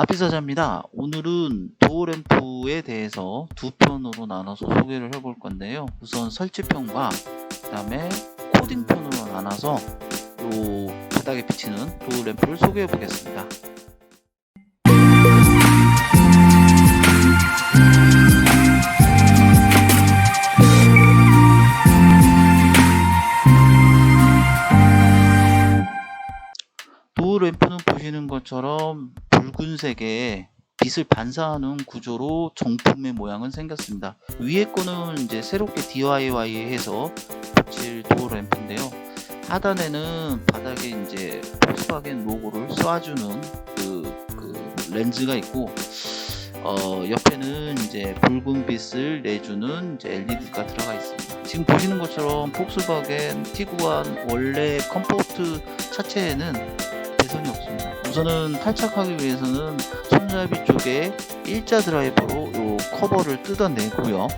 아비사자입니다. 오늘은 도어램프에 대해서 두 편으로 나눠서 소개를 해볼 건데요. 우선 설치편과 그 다음에 코딩편으로 나눠서 요 바닥에 비치는 도어램프를 소개해 보겠습니다. 도어 램프는 보시는 것처럼 붉은색의 빛을 반사하는 구조로 정품의 모양은 생겼습니다. 위에 거는 이제 새롭게 DIY해서 붙일 도어 램프인데요. 하단에는 바닥에 이제 폭스바겐 로고를 쏴주는 그, 그 렌즈가 있고 어, 옆에는 이제 붉은 빛을 내주는 이제 LED가 들어가 있습니다. 지금 보시는 것처럼 폭스바겐 티구안 원래 컴포트 차체에는. 우선은 탈착하기 위해서는 손잡이 쪽에 일자 드라이버로 요 커버를 뜯어내고요.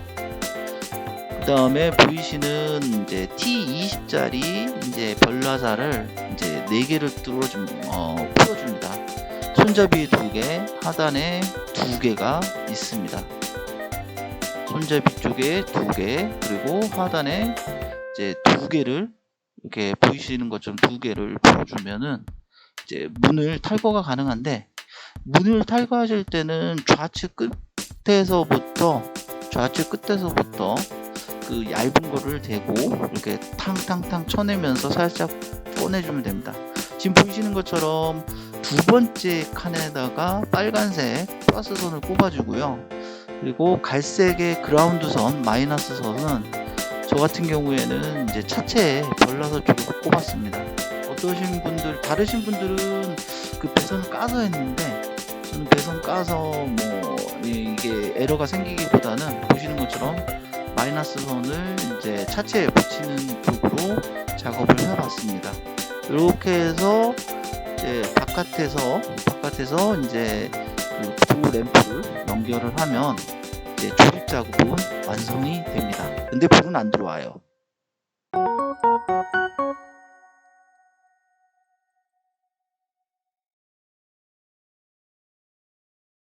그 다음에 보이시는 이제 T20짜리 이제 별나사를 이제 4개를 뚫어줍, 어, 풀어줍니다. 손잡이 2개, 하단에 2개가 있습니다. 손잡이 쪽에 2개, 그리고 하단에 이제 2개를 이렇게 보이시는 것처럼 2개를 풀어주면은 이제 문을 탈거가 가능한데 문을 탈거하실 때는 좌측 끝에서부터 좌측 끝에서부터 그 얇은 거를 대고 이렇게 탕탕탕 쳐내면서 살짝 꺼내주면 됩니다. 지금 보이시는 것처럼 두 번째 칸에다가 빨간색 플러스 선을 꼽아주고요. 그리고 갈색의 그라운드 선, 마이너스 선은 저 같은 경우에는 이제 차체에 별나서 쪽으로 꼽았습니다. 어떠신 분들, 다르신 분들은 그 배선을 까서 했는데 저는 배선 까서 뭐 이게 에러가 생기기보다는 보시는 것처럼 마이너스 선을 이제 차체에 붙이는 쪽으로 작업을 해봤습니다. 이렇게 해서 이제 바깥에서 바깥에서 이제 그도 램프를 연결을 하면 이제 조립 작업은 완성이 됩니다. 근데 불은 안 들어와요.